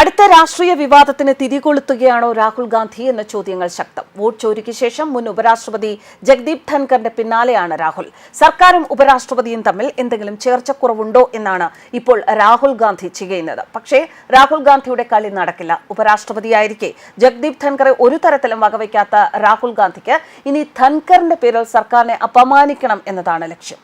അടുത്ത രാഷ്ട്രീയ വിവാദത്തിന് തിരികൊളുത്തുകയാണോ രാഹുൽ ഗാന്ധി എന്ന ചോദ്യങ്ങൾ ശക്തം. വോട്ട് ചോരിക്ക് ശേഷം മുൻ ഉപരാഷ്ട്രപതി ജഗ്ദീപ് ധൻഖറിന്റെ പിന്നാലെയാണ് രാഹുൽ. സർക്കാരും ഉപരാഷ്ട്രപതിയും തമ്മിൽ എന്തെങ്കിലും ചേർച്ചക്കുറവുണ്ടോ എന്നാണ് ഇപ്പോൾ രാഹുൽ ഗാന്ധി ചെയ്യുന്നത്. പക്ഷേ രാഹുൽ ഗാന്ധിയുടെ കളി നടക്കില്ല. ഉപരാഷ്ട്രപതിയായിരിക്കെ ജഗ്ദീപ് ധൻഖറെ ഒരു തരത്തിലും വകവയ്ക്കാത്ത രാഹുൽ ഗാന്ധിക്ക് ഇനി ധൻഖറിന്റെ പേരിൽ സർക്കാരിനെ അപമാനിക്കണം എന്നതാണ് ലക്ഷ്യം.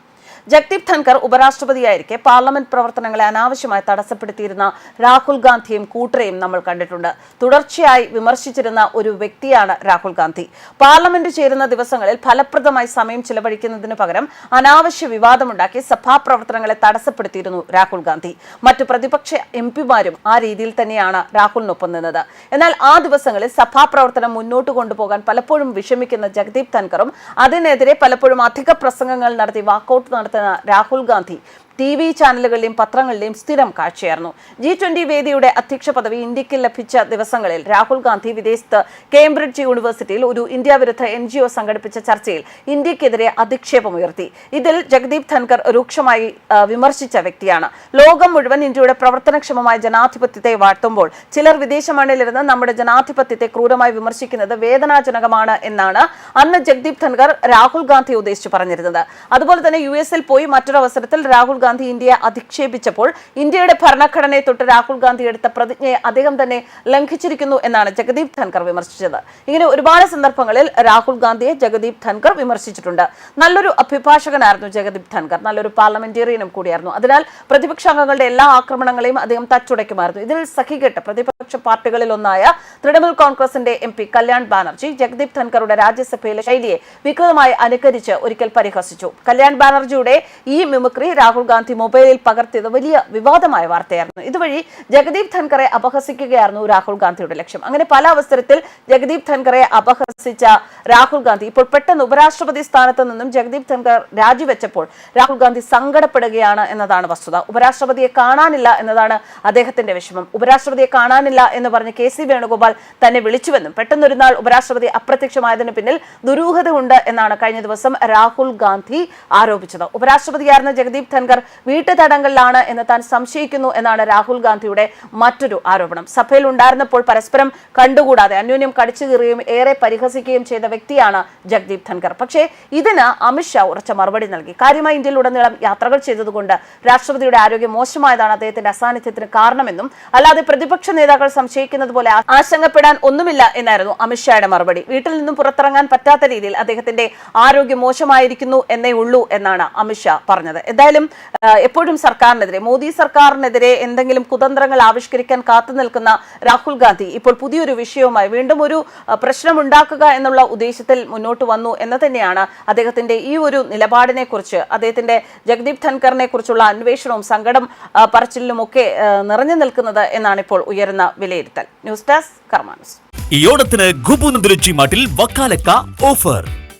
ജഗ്ദീപ് ധൻകർ ഉപരാഷ്ട്രപതിയായിരിക്കെ പാർലമെന്റ് പ്രവർത്തനങ്ങളെ അനാവശ്യമായി തടസ്സപ്പെടുത്തിയിരുന്ന രാഹുൽ ഗാന്ധിയും കൂട്ടരെയും നമ്മൾ കണ്ടിട്ടുണ്ട്. തുടർച്ചയായി വിമർശിച്ചിരുന്ന ഒരു വ്യക്തിയാണ് രാഹുൽ ഗാന്ധി. പാർലമെന്റ് ചേരുന്ന ദിവസങ്ങളിൽ ഫലപ്രദമായി സമയം ചെലവഴിക്കുന്നതിന് പകരം അനാവശ്യ വിവാദമുണ്ടാക്കി സഭാ പ്രവർത്തനങ്ങളെ തടസ്സപ്പെടുത്തിയിരുന്നു രാഹുൽ ഗാന്ധി. മറ്റു പ്രതിപക്ഷ എം പിമാരും ആ രീതിയിൽ തന്നെയാണ് രാഹുലിനൊപ്പം നിന്നത്. എന്നാൽ ആ ദിവസങ്ങളിൽ സഭാ പ്രവർത്തനം മുന്നോട്ട് കൊണ്ടുപോകാൻ പലപ്പോഴും വിഷമിക്കുന്ന ജഗദീപ് ധൻകറും അതിനെതിരെ പലപ്പോഴും അധിക പ്രസംഗങ്ങൾ നടത്തി വാക്കൌട്ട് നടത്തുന്ന രാഹുൽ ഗാന്ധി. ടി വി ചാനലുകളിലെയും പത്രങ്ങളിലെയും സ്ഥിരം കാഴ്ചയായിരുന്നു. ജി ട്വന്റി വേദിയുടെ അധ്യക്ഷ പദവി ഇന്ത്യയ്ക്ക് ലഭിച്ച ദിവസങ്ങളിൽ രാഹുൽ ഗാന്ധി വിദേശത്ത് കേംബ്രിഡ്ജ് യൂണിവേഴ്സിറ്റിയിൽ ഒരു ഇന്ത്യ വിരുദ്ധ എൻ ജി ഒ സംഘടിപ്പിച്ച ചർച്ചയിൽ ഇന്ത്യക്കെതിരെ അധിക്ഷേപമുയർത്തി. ഇതിൽ ജഗദീപ് ധൻകർ രൂക്ഷമായി വിമർശിച്ച വ്യക്തിയാണ്. ലോകം മുഴുവൻ ഇന്ത്യയുടെ പ്രവർത്തനക്ഷമമായ ജനാധിപത്യത്തെ വാഴ്ത്തുമ്പോൾ ചിലർ വിദേശ മണ്ണിലിരുന്ന് നമ്മുടെ ജനാധിപത്യത്തെ ക്രൂരമായി വിമർശിക്കുന്നത് വേദനാജനകമാണ് എന്നാണ് അന്ന് ജഗദീപ് ധൻകർ രാഹുൽ ഗാന്ധി ഉദ്ദേശിച്ച് പറഞ്ഞിരുന്നത്. അതുപോലെ തന്നെ യു എസിൽ പോയി മറ്റൊരു അവസരത്തിൽ രാഹുൽ ഗാന്ധി ഇന്ത്യയെ അധിക്ഷേപിച്ചപ്പോൾ ഇന്ത്യയുടെ ഭരണഘടനയെ തൊട്ട് രാഹുൽ ഗാന്ധി എടുത്ത പ്രതിജ്ഞയെ അദ്ദേഹം തന്നെ ലംഘിച്ചിരിക്കുന്നു എന്നാണ് ജഗദീപ് ധൻകർ വിമർശിച്ചത്. ഇങ്ങനെ ഒരുപാട് സന്ദർഭങ്ങളിൽ രാഹുൽ ഗാന്ധിയെ ജഗദീപ് ധൻകർ വിമർശിച്ചിട്ടുണ്ട്. നല്ലൊരു അഭിഭാഷകനായിരുന്നു ജഗദീപ് ധൻകർ നല്ലൊരു പാർലമെന്റേറിയനും കൂടിയായിരുന്നു. അതിനാൽ പ്രതിപക്ഷ അംഗങ്ങളുടെ എല്ലാ ആക്രമണങ്ങളെയും അദ്ദേഹം തച്ചുടയ്ക്കുമായിരുന്നു. ഇതിൽ സഖികെട്ട് പ്രതിപക്ഷ പാർട്ടികളിൽ ഒന്നായ തൃണമൂൽ കോൺഗ്രസിന്റെ എം പി കല്യാൺ ബാനർജി ജഗദീപ് ധൻകറുടെ രാജ്യസഭയിലെ ശൈലിയെ വികൃതമായി അനുകരിച്ച് ഒരിക്കൽ പരിഹസിച്ചു. കല്യാൺ ബാനർജിയുടെ ഈ മിമിക്രി രാഹുൽ ഗാന്ധി മൊബൈലിൽ പകർത്തിയത് വലിയ വിവാദമായ വാർത്തയായിരുന്നു. ഇതുവഴി ജഗദീപ് ധൻഖറെ അപഹസിക്കുകയായിരുന്നു രാഹുൽ ഗാന്ധിയുടെ ലക്ഷ്യം. അങ്ങനെ പല അവസരത്തിൽ ജഗദീപ് ധൻഖറെ അപഹസിച്ച രാഹുൽ ഗാന്ധി ഇപ്പോൾ പെട്ടെന്ന് ഉപരാഷ്ട്രപതി സ്ഥാനത്ത് നിന്നും ജഗദീപ് ധൻഖർ രാജിവെച്ചപ്പോൾ രാഹുൽ ഗാന്ധി സങ്കടപ്പെടുകയാണ് എന്നതാണ് വസ്തുത. ഉപരാഷ്ട്രപതിയെ കാണാനില്ല എന്നതാണ് അദ്ദേഹത്തിന്റെ വിഷമം. ഉപരാഷ്ട്രപതിയെ കാണാനില്ല എന്ന് പറഞ്ഞ് കെ സി വേണുഗോപാൽ തന്നെ വിളിച്ചുവെന്നും പെട്ടെന്നൊരു നാൾ ഉപരാഷ്ട്രപതി അപ്രത്യക്ഷമായതിന് പിന്നിൽ ദുരൂഹത ഉണ്ട് എന്നാണ് കഴിഞ്ഞ ദിവസം രാഹുൽ ഗാന്ധി ആരോപിച്ചത്. ഉപരാഷ്ട്രപതിയായിരുന്ന ജഗദീപ് ധൻകർ വീട്ടുതടങ്കലിലാണ് എന്ന് താൻ സംശയിക്കുന്നു എന്നാണ് രാഹുൽ ഗാന്ധിയുടെ മറ്റൊരു ആരോപണം. സഭയിൽ ഉണ്ടായിരുന്നപ്പോൾ പരസ്പരം കണ്ടുകൂടാതെ അന്യോന്യം കടിച്ചു കീറുകയും ഏറെ പരിഹസിക്കുകയും ചെയ്ത വ്യക്തിയാണ് ജഗ്ദീപ് ധൻകർ പക്ഷേ ഇതിന് അമിത്ഷാ ഉറച്ച മറുപടി നൽകി. കാര്യമായി ഇന്ത്യയിൽ ഇന്ത്യയിലുടനീളം യാത്രകൾ ചെയ്തതുകൊണ്ട് രാഷ്ട്രപതിയുടെ ആരോഗ്യം മോശമായതാണ് അദ്ദേഹത്തിന്റെ അസാന്നിധ്യത്തിന് കാരണമെന്നും അല്ലാതെ പ്രതിപക്ഷ നേതാക്കൾ സംശയിക്കുന്നത് പോലെ ആശങ്കപ്പെടാൻ ഒന്നുമില്ല എന്നായിരുന്നു അമിത്ഷായുടെ മറുപടി. വീട്ടിൽ നിന്നും പുറത്തിറങ്ങാൻ പറ്റാത്ത രീതിയിൽ അദ്ദേഹത്തിന്റെ ആരോഗ്യം മോശമായിരിക്കുന്നു എന്നേ ഉള്ളൂ എന്നാണ് അമിത്ഷാ പറഞ്ഞത്. എന്തായാലും എപ്പോഴും സർക്കാരിനെതിരെ മോദി സർക്കാരിനെതിരെ എന്തെങ്കിലും കുതന്ത്രങ്ങൾ ആവിഷ്കരിക്കാൻ കാത്തു നിൽക്കുന്ന രാഹുൽ ഗാന്ധി ഇപ്പോൾ പുതിയൊരു വിഷയവുമായി വീണ്ടും ഒരു പ്രശ്നമുണ്ടാക്കുക എന്നുള്ള ഉദ്ദേശത്തിൽ മുന്നോട്ട് വന്നു എന്ന് തന്നെയാണ് അദ്ദേഹത്തിന്റെ ഈ ഒരു നിലപാടിനെ കുറിച്ച് അദ്ദേഹത്തിന്റെ ജഗദീപ് ധൻഖറിനെ കുറിച്ചുള്ള അന്വേഷണവും സങ്കടം ഒക്കെ നിറഞ്ഞു നിൽക്കുന്നത് എന്നാണ് ഇപ്പോൾ ഉയരുന്ന വിലയിരുത്തൽ. ന്യൂസ് ഡെസ്ക് കർമാനസ്. ഈ ഓണത്തിന് ഗുബു നന്ദുരുച്ചി മാട്ടിൽ വക്കാലക്ക ഓഫർ.